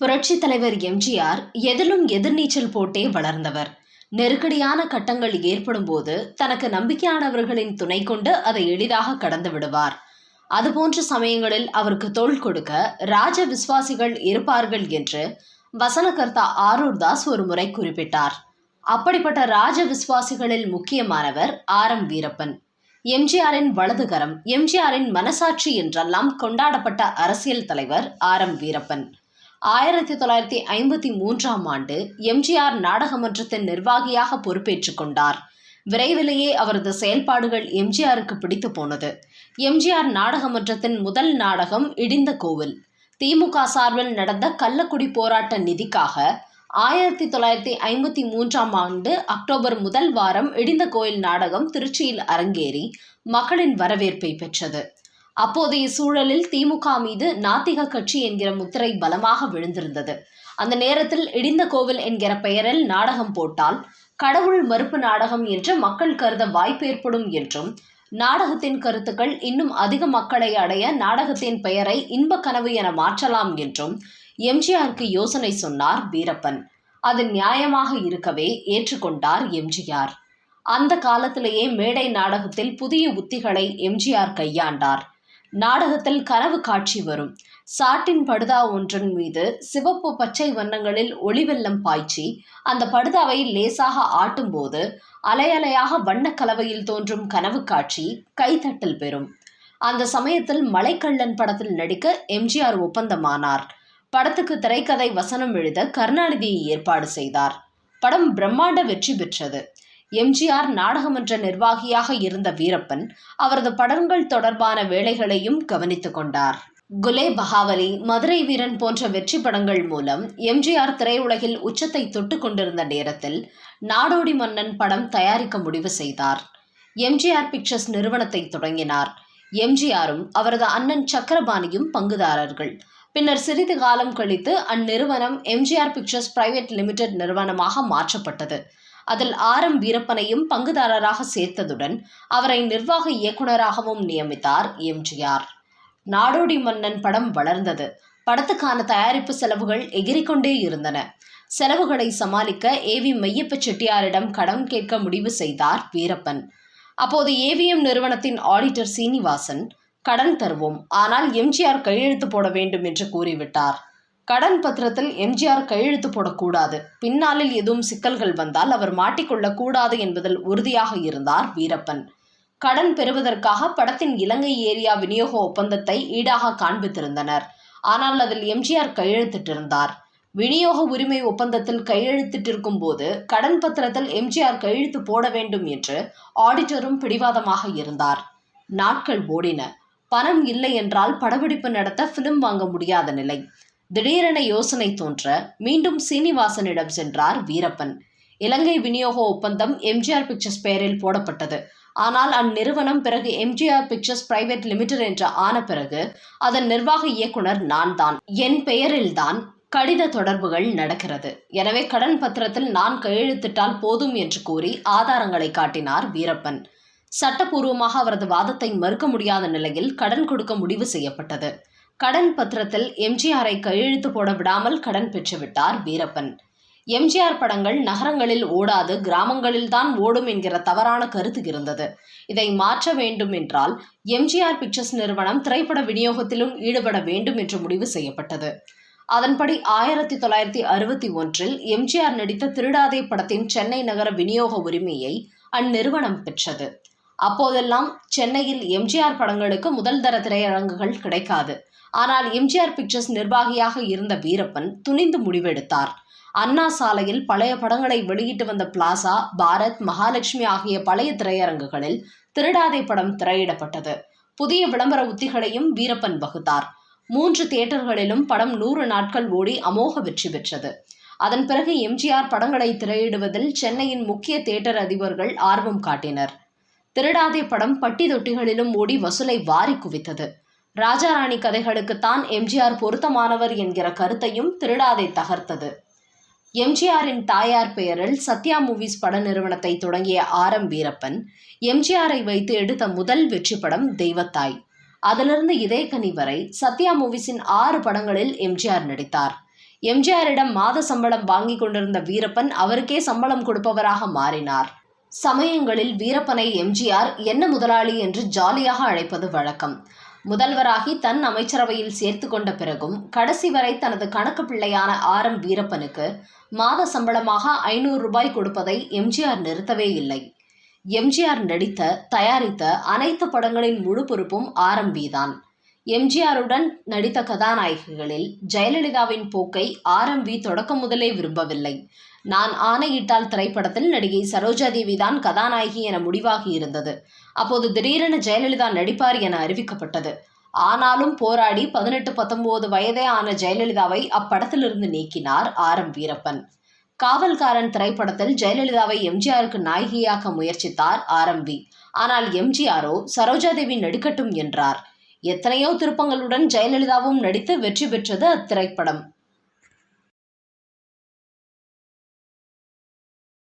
புரட்சி தலைவர் எம்ஜிஆர் எதிலும் எதிர்நீச்சல் போட்டே வளர்ந்தவர். நெருக்கடியான கட்டங்கள் ஏற்படும் போது தனக்கு நம்பிக்கையானவர்களின் துணை கொண்டு அதை எளிதாக கடந்து விடுவார். அதுபோன்ற சமயங்களில் அவருக்கு தோள் கொடுக்க ராஜ விசுவாசிகள் இருப்பார்கள் என்று வசனகர்த்தா ஆரூர் தாஸ் ஒரு முறை குறிப்பிட்டார். அப்படிப்பட்ட ராஜ விசுவாசிகளில் முக்கியமானவர் ஆர் எம் வீரப்பன். எம்ஜிஆரின் வலதுகரம் எம்ஜிஆரின் மனசாட்சி என்றெல்லாம் கொண்டாடப்பட்ட அரசியல் தலைவர் ஆர் எம் வீரப்பன். ஆயிரத்தி தொள்ளாயிரத்தி ஐம்பத்தி மூன்றாம் ஆண்டு எம்ஜிஆர் நாடகமன்றத்தின் நிர்வாகியாக பொறுப்பேற்றுக் கொண்டார். விரைவிலேயே அவரது செயல்பாடுகள் எம்ஜிஆருக்கு பிடித்து போனது. எம்ஜிஆர் நாடகமன்றத்தின் முதல் நாடகம் இடிந்த கோவில். திமுக சார்பில் நடந்த கள்ளக்குடி போராட்ட நிதிக்காக ஆயிரத்தி தொள்ளாயிரத்தி ஐம்பத்தி மூன்றாம் ஆண்டு அக்டோபர் முதல் வாரம் இடிந்த கோயில் நாடகம் திருச்சியில் அரங்கேறி மக்களின் வரவேற்பை பெற்றது. அப்போதைய சூழலில் திமுக மீது நாத்திக கட்சி என்கிற முத்திரை பலமாக விழுந்திருந்தது. அந்த நேரத்தில் இடிந்த கோவில் என்கிற பெயரில் நாடகம் போட்டால் கடவுள் மறுப்பு நாடகம் என்று மக்கள் கருத வாய்ப்பு ஏற்படும் என்றும் நாடகத்தின் கருத்துக்கள் இன்னும் அதிக மக்களை அடைய நாடகத்தின் பெயரை இன்ப கனவு என மாற்றலாம் என்றும் எம்ஜிஆருக்கு யோசனை சொன்னார் வீரப்பன். அது நியாயமாக இருக்கவே ஏற்றுக்கொண்டார் எம்ஜிஆர். அந்த காலத்திலேயே மேடை நாடகத்தில் புதிய உத்திகளை எம்ஜிஆர் கையாண்டார். நாடகத்தில் கனவு காட்சி வரும். சாட்டின் படுதா ஒன்றன் மீது சிவப்பு பச்சை வண்ணங்களில் ஒளிவெல்லம் பாய்ச்சி அந்த படுதாவை லேசாக ஆட்டும்போது அலையலையாக வண்ணக் கலவையில் தோன்றும் கனவு காட்சி கைத்தட்டல் பெறும். அந்த சமயத்தில் மலைக்கள்ளன் படத்தில் நடிக்க எம்ஜிஆர் ஒப்பந்தமானார். படத்துக்கு திரைக்கதை வசனம் எழுத கருணாநிதியை ஏற்பாடு செய்தார். படம் பிரம்மாண்ட வெற்றி பெற்றது. எம்ஜிஆர் நாடகமன்ற நிர்வாகியாக இருந்த வீரப்பன் அவரது படங்கள் தொடர்பான வேலைகளையும் கவனித்துக் கொண்டார். குலே பகாவலி மதுரை வீரன் போன்ற வெற்றி படங்கள் மூலம் எம்ஜிஆர் திரையுலகில் உச்சத்தை தொட்டு கொண்டிருந்த நேரத்தில் நாடோடி மன்னன் படம் தயாரிக்க முடிவு செய்தார். எம்ஜிஆர் பிக்சர்ஸ் நிறுவனத்தை தொடங்கினார். எம்ஜிஆரும் அவரது அண்ணன் சக்கரபாணியும் பங்குதாரர்கள். பின்னர் சிறிது காலம் கழித்து அந்நிறுவனம் எம்ஜிஆர் பிக்சர்ஸ் பிரைவேட் லிமிடெட் நிறுவனமாக மாற்றப்பட்டது. அதில் ஆர் எம் வீரப்பனையும் பங்குதாரராக சேர்த்ததுடன் அவரை நிர்வாக இயக்குநராகவும் நியமித்தார் எம்ஜிஆர். நாடோடி மன்னன் படம் வளர்ந்தது. படத்துக்கான தயாரிப்பு செலவுகள் எகிரிக்கொண்டே இருந்தன. செலவுகளை சமாளிக்க ஏவி மெய்யப்ப செட்டியாரிடம் கடன் கேட்க முடிவு செய்தார் வீரப்பன். அப்போது ஏவிஎம் நிறுவனத்தின் ஆடிட்டர் சீனிவாசன் கடன் தருவோம் ஆனால் எம்ஜிஆர் கையெழுத்து போட வேண்டும் என்று கூறிவிட்டார். கடன் பத்திரத்தில் எம்ஜிஆர் கையெழுத்து போடக்கூடாது. பின்னாளில் எதுவும் சிக்கல்கள் வந்தால் அவர் மாட்டிக்கொள்ளக்கூடாது என்பதில் உறுதியாக இருந்தார் வீரப்பன். கடன் பெறுவதற்காக படத்தின் இலங்கை ஏரியா விநியோக ஒப்பந்தத்தை ஈடாக காண்பித்திருந்தனர். ஆனால் அதில் எம்ஜிஆர் கையெழுத்திட்டிருந்தார். விநியோக உரிமை ஒப்பந்தத்தில் கையெழுத்திட்டிருக்கும் போது கடன் பத்திரத்தில் எம்ஜிஆர் கையெழுத்து போட வேண்டும் என்று ஆடிட்டரும் பிடிவாதமாக இருந்தார். நாட்கள் ஓடின. பணம் இல்லை என்றால் படப்பிடிப்பு நடத்த பிலிம் வாங்க முடியாத நிலை. திடீரென யோசனை தோன்ற மீண்டும் சீனிவாசனிடம் சென்றார் வீரப்பன். இலங்கை விநியோக ஒப்பந்தம் எம்ஜிஆர் பிக்சர்ஸ் பெயரில் போடப்பட்டது. ஆனால் அந்நிறுவனம் பிறகு எம்ஜிஆர் பிக்சர்ஸ் பிரைவேட் லிமிடெட் என்று ஆன பிறகு அதன் நிர்வாக இயக்குனர் நான் தான். என் பெயரில்தான் கடித தொடர்புகள் நடக்கிறது. எனவே கடன் பத்திரத்தில் நான் கையெழுத்திட்டால் போதும் என்று கூறி ஆதாரங்களை காட்டினார் வீரப்பன். சட்டப்பூர்வமாக அவரது வாதத்தை மறுக்க முடியாத நிலையில் கடன் கொடுக்க முடிவு செய்யப்பட்டது. கடன் பத்திரத்தில் எம்ஜிஆரை கையெழுத்து போட விடாமல் கடன் பெற்றுவிட்டார் வீரப்பன். எம்ஜிஆர் படங்கள் நகரங்களில் ஓடாது கிராமங்களில்தான் ஓடும் என்கிற தவறான கருத்து இருந்தது. இதை மாற்ற வேண்டும் என்றால் எம்ஜிஆர் பிக்சர்ஸ் நிறுவனம் திரைப்பட விநியோகத்திலும் ஈடுபட வேண்டும் என்று முடிவு செய்யப்பட்டது. அதன்படி ஆயிரத்தி தொள்ளாயிரத்தி அறுபத்தி ஒன்றில் எம்ஜிஆர் நடித்த திருடாதே படத்தின் சென்னை நகர விநியோக உரிமையை அந்நிறுவனம் பெற்றது. அப்போதெல்லாம் சென்னையில் எம்ஜிஆர் படங்களுக்கு முதல் தர திரையரங்குகள் கிடைக்காது. ஆனால் எம்ஜிஆர் பிக்சர்ஸ் நிர்வாகியாக இருந்த வீரப்பன் துணிந்து முடிவெடுத்தார். அண்ணா சாலையில் பழைய படங்களை வெளியிட்டு வந்த பிளாசா பாரத் மகாலட்சுமி ஆகிய பழைய திரையரங்குகளில் திருடாதே படம் திரையிடப்பட்டது. புதிய விளம்பர உத்திகளையும் வீரப்பன் வகுத்தார். மூன்று தியேட்டர்களிலும் படம் நூறு நாட்கள் ஓடி அமோக வெற்றி பெற்றது. அதன் பிறகு எம்ஜிஆர் படங்களை திரையிடுவதில் சென்னையின் முக்கிய தியேட்டர் அதிபர்கள் ஆர்வம் காட்டினர். திருடாதே படம் பட்டி தொட்டிகளிலும் ஓடி வசூலை வாரி குவித்தது. ராஜாராணி கதைகளுக்குத்தான் எம்ஜிஆர் பொருத்தமானவர் என்கிற கருத்தையும் திருடாதே தகர்த்தது. எம்ஜிஆரின் தாயார் பெயரில் சத்யா மூவிஸ் பட நிறுவனத்தை தொடங்கிய ஆர். எம். வீரப்பன் எம்ஜிஆரை வைத்து எடுத்த முதல் வெற்றி படம் தெய்வத்தாய். அதிலிருந்து இதே கனி வரை சத்யா மூவிஸின் ஆறு படங்களில் எம்ஜிஆர் நடித்தார். எம்ஜிஆரிடம் மாத சம்பளம் வாங்கி கொண்டிருந்த வீரப்பன் அவருக்கே சம்பளம் கொடுப்பவராக மாறினார். சமயங்களில் வீரப்பனை எம்ஜிஆர் என்ன முதலாளி என்று ஜாலியாக அழைப்பது வழக்கம். முதல்வராகி தன் அமைச்சரவையில் சேர்த்து கொண்ட பிறகும் கடைசி வரை தனது கணக்கு பிள்ளையான ஆர். எம். வீரப்பனுக்கு மாத சம்பளமாக ஐநூறு ரூபாய் கொடுப்பதை எம்ஜிஆர் நிறுத்தவே இல்லை. எம்ஜிஆர் நடித்த தயாரித்த அனைத்து படங்களின் முழு பொறுப்பும் ஆர்எம்பி தான். எம்ஜிஆருடன் நடித்த கதாநாயகிகளில் ஜெயலலிதாவின் போக்கை ஆர்எம்பி தொடக்கம் முதலே விரும்பவில்லை. நான் ஆணையிட்டால் திரைப்படத்தில் நடிகை சரோஜா தேவி தான் கதாநாயகி என முடிவாகி இருந்தது. அப்போது திடீரென ஜெயலலிதா நடிப்பார் என அறிவிக்கப்பட்டது. ஆனாலும் போராடி பதினெட்டு பத்தொன்பது வயதே ஆன ஜெயலலிதாவை அப்படத்திலிருந்து நீக்கினார் ஆர் எம் வீரப்பன். காவல்காரன் திரைப்படத்தில் ஜெயலலிதாவை எம்ஜிஆருக்கு நாயகியாக்க முயற்சித்தார் ஆர்எம்பி ஆனால் எம்ஜிஆரோ சரோஜாதேவி நடிக்கட்டும் என்றார். எத்தனையோ திருப்பங்களுடன் ஜெயலலிதாவும் நடித்து வெற்றி பெற்றது அத்திரைப்படம்.